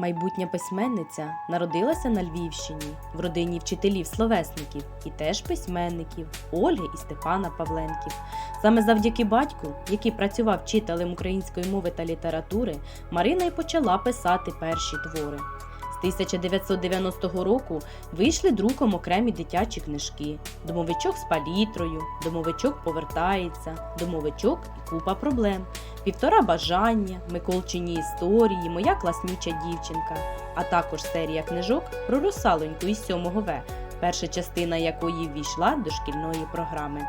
Майбутня письменниця народилася на Львівщині в родині вчителів-словесників і теж письменників Ольги і Степана Павленків. Саме завдяки батьку, який працював вчителем української мови та літератури, Марина й почала писати перші твори. З 1990 року вийшли друком окремі дитячі книжки: Домовичок з палітрою, Домовичок повертається, Домовичок і купа проблем, Півтора бажання, Миколчині історії, Моя класнюча дівчинка, а також серія книжок про русалоньку із 7 В, перша частина якої ввійшла до шкільної програми.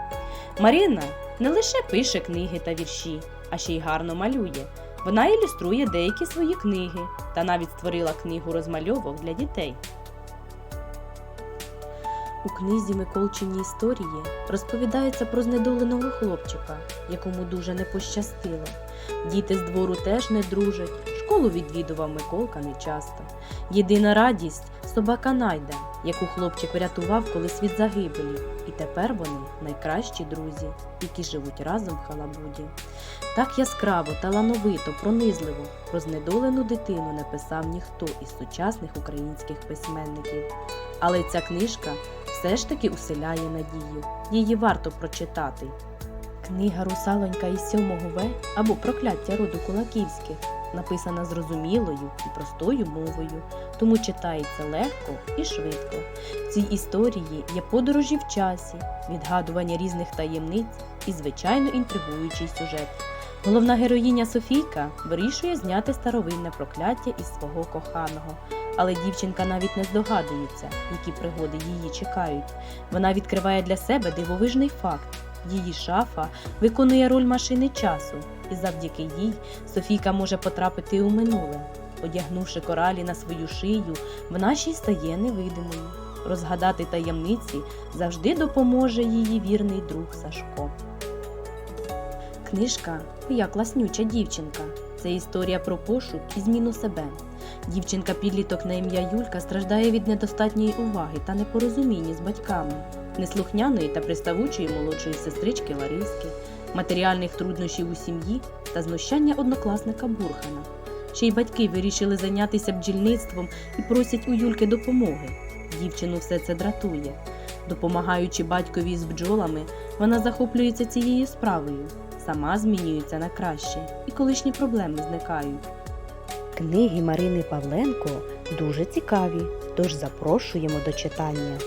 Марина не лише пише книги та вірші, а ще й гарно малює. Вона ілюструє деякі свої книги та навіть створила книгу розмальовок для дітей. У книзі Миколчині історії розповідається про знедоленого хлопчика, якому дуже не пощастило. Діти з двору теж не дружать, школу відвідував Миколка нечасто. Єдина радість собака Найда, яку хлопчик врятував колись від загибелі, і тепер вони найкращі друзі, які живуть разом в халабуді. Так яскраво, талановито, пронизливо про знедолену дитину не писав ніхто із сучасних українських письменників. Але ця книжка все ж таки уселяє надію. Її варто прочитати. Книга Русалонька із 7 В або Прокляття роду Кулаківських написана зрозумілою і простою мовою, тому читається легко і швидко. В цій історії є подорожі в часі, відгадування різних таємниць і, звичайно, інтригуючий сюжет. Головна героїня Софійка вирішує зняти старовинне прокляття із свого коханого. Але дівчинка навіть не здогадується, які пригоди її чекають. Вона відкриває для себе дивовижний факт. Її шафа виконує роль машини часу, і завдяки їй Софійка може потрапити у минуле. Одягнувши коралі на свою шию, вона ще й стає невидимою. Розгадати таємниці завжди допоможе її вірний друг Сашко. Книжка Моя класнюча дівчинка. Це історія про пошук і зміну себе. Дівчинка-підліток на ім'я Юлька страждає від недостатньої уваги та непорозуміння з батьками, неслухняної та приставучої молодшої сестрички Лариски, матеріальних труднощів у сім'ї та знущання однокласника Бурхана. Ще й батьки вирішили зайнятися бджільництвом і просять у Юльки допомоги. Дівчину все це дратує. Допомагаючи батькові з бджолами, вона захоплюється цією справою, сама змінюється на краще, і колишні проблеми зникають. Книги Марини Павленко дуже цікаві, тож запрошуємо до читання.